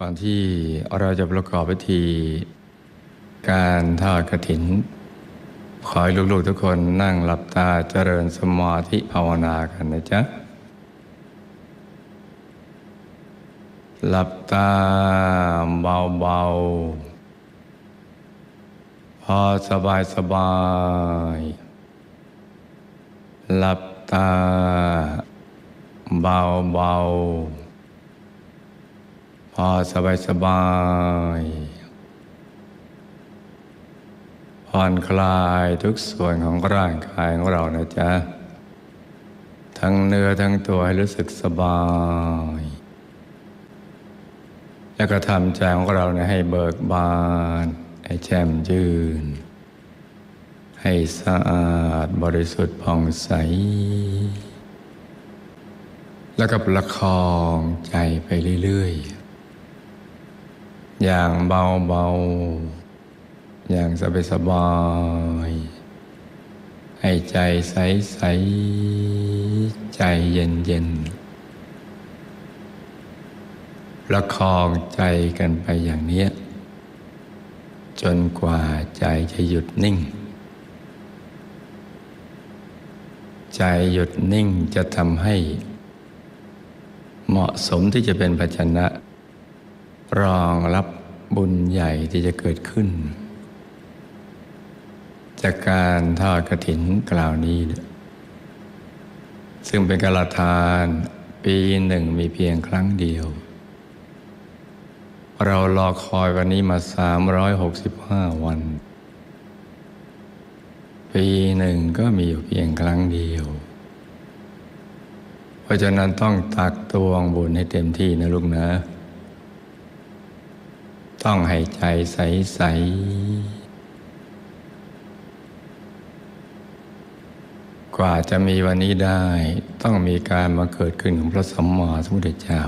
ก่อนที่เราจะประกอบพิธีการทอดกระถิน ขอให้ลูกๆทุกคนนั่งหลับตาเจริญสมาธิภาวนากันนะจ๊ะ หลับตาเบาๆ พอสบายสบายๆหลับตาเบาๆ พอสบายสบายๆผ่อนคลายทุกส่วนของร่างกายของเรานะจ๊ะ ทั้งเนื้อทั้งตัวให้รู้สึกสบาย แล้วก็ทำใจของเราเนี่ยให้เบิกบาน ให้แจ่มยืน ให้สะอาดบริสุทธิ์ผ่องใส แล้วก็ประคองใจไปเรื่อยๆ อย่างเบาๆอย่างสบายๆให้ใจใสๆใจเย็นๆประคองใจกันไปอย่างเนี้ยจนกว่าใจจะหยุดนิ่ง ใจหยุดนิ่งจะทำให้ เหมาะสมที่จะเป็นภาชนะ รองรับบุญใหญ่ที่จะเกิดขึ้น จากการทอดกระถินกล่าวนี้ ซึ่งเป็นการละทานปีหนึ่งมีเพียงครั้งเดียว เรารอคอยวันนี้มา 365 วัน ปีหนึ่งก็มีอยู่เพียงครั้งเดียว เพราะฉะนั้นต้องตักตวงบุญให้เต็มที่นะลูกนะ ต้องให้ใจใสๆกว่าจะมีวันนี้ได้ ต้องมีการมาเกิดขึ้นของพระสัมมาสัมพุทธเจ้า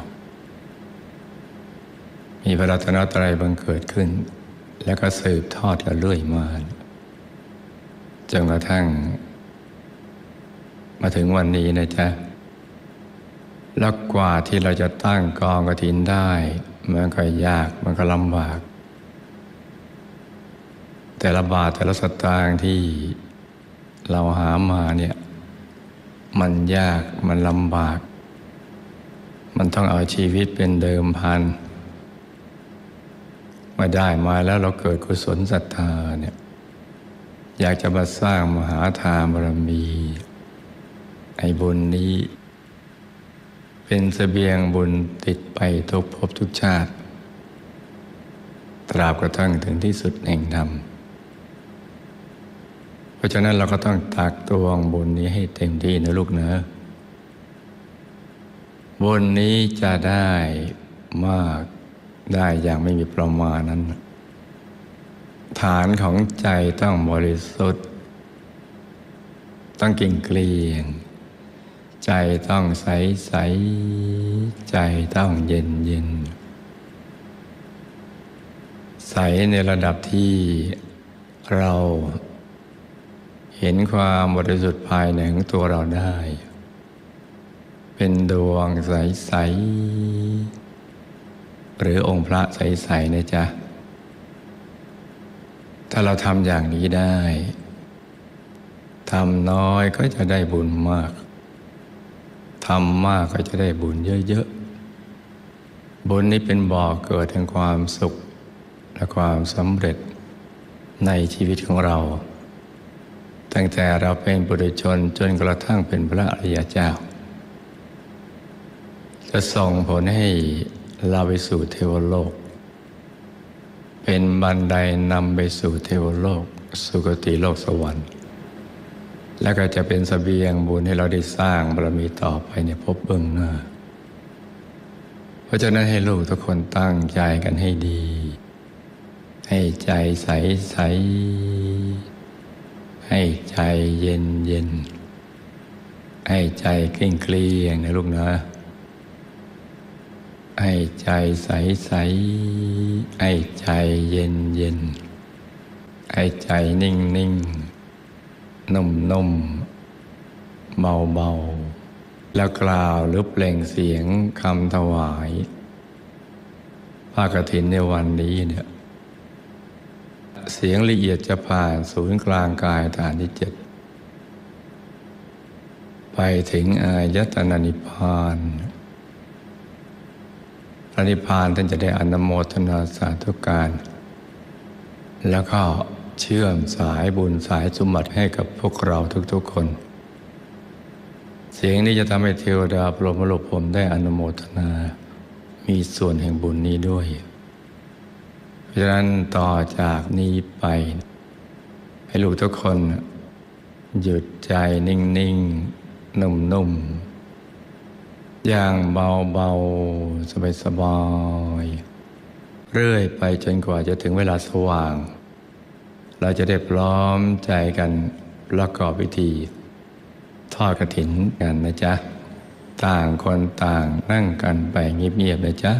มีพระรัตนตรัยบังเกิดขึ้น แล้วก็สืบทอดกันเรื่อยมาจนกระทั่ง มาถึงวันนี้นะจ๊ะแล้วกว่าที่เราจะตั้งกองกระถินได้ มันก็ยากมันก็ลำบาก แต่ละบาทแต่ละสตางค์ที่เราหามาเนี่ยมันยากมันลำบาก มันต้องเอาชีวิตเป็นเดิมพันมาได้มาแล้วเราเกิดกุศลศรัทธาเนี่ยอยากจะมาสร้างมหาทานบารมีไอ้บุญนี้ เป็นสเสบียงบุญติดไปทุกภพทุกชาติ ตราบกระทั่งถึงที่สุดแห่งธรรม เพราะฉะนั้นเราก็ต้องตักตวงบุญนี้ให้เต็มที่นะลูกเนอะบุญนี้จะได้มากได้อย่างไม่มีประมาณนั้น ฐานของใจต้องบริสุทธิ์ ต้องกิ่งเกลียง ใจต้องใสใสใจต้องเย็นเย็นใสในระดับที่เราเห็นความบริสุทธิ์ภายในของตัวเราได้ เป็นดวงใสใสหรือองค์พระใส ๆ นะจ๊ะ ถ้าเราทำอย่างนี้ได้ทำน้อยก็จะได้บุญมาก ทำมากก็จะได้บุญเยอะๆ บุญนี้เป็นบ่อเกิดแห่งความสุข และความสำเร็จในชีวิตของเรา ตั้งแต่เราเป็นบุตรชนจนกระทั่งเป็นพระอริยเจ้า จะส่งผลให้เราไปสู่เทวโลก เป็นบันไดนำไปสู่เทวโลก สุคติโลกสวรรค์ แล้วก็จะเป็นสเสบียงบุญให้เราได้สร้างบารมีต่อไปในภพเบื้องหน้า เพราะฉะนั้นให้ลูกทุกคนตั้งใจกันให้ดี ให้ใจใสใส ให้ใจเย็นเย็น ให้ใจเกลี้ยงเกลียงนะลูกนะ ให้ใจใสใส ให้ใจเย็นเย็น ให้ใจนิ่งนิ่ง นุ่มนุ่มเบาเบาแล้วกล่าวหรือเปล่งเสียงคำถวายพผ้ากฐินในวันนี้เนี่ยเสียงละเอียดจะผ่านศูนย์กลางกายฐานที่เจ็ดไปถึงอายตนะนิพพานพระนิพพานท่านจะได้อนโมทนาสาธุการ แล้วก็ เชื่อมสายบุญสายสมบัติให้กับพวกเราทุกๆคน เสียงนี้จะทำให้เทวดาพรหมโลกผมได้อนุโมทนา มีส่วนแห่งบุญนี้ด้วย เพราะฉะนั้นต่อจากนี้ไป ให้ลูกทุกคน หยุดใจนิ่งๆนุ่มๆ อย่างเบาๆ สบายๆ เรื่อยไปจนกว่าจะถึงเวลาสว่าง เราจะได้พร้อมใจกันประกอบพิธี ทอดกระถินกันนะจ๊ะ ต่างคนต่างนั่งกันไปเงียบๆนะจ๊ะ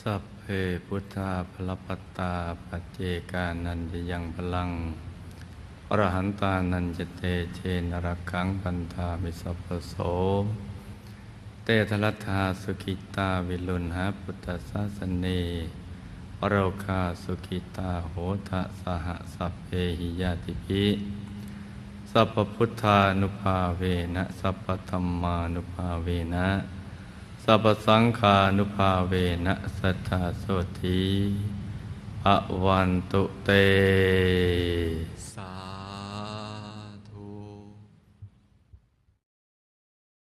สัพเพพุทธาพลปตตาปัจเจกานันจะยังพลัง อรหันตานันจะเตเชนรักขังปันธามิสัพโส เตทลัทธาสุกิตาวิลุณหาพุทธศาสเนปโรคาสุกิตาโหทะสหสัพเพหิยาติภิสัพพุทธานุภาเวนะสัพพธรรมานุภาเวนะ สัพสังขานุภาเวนะสัทธาโสธีอวันตุเตสา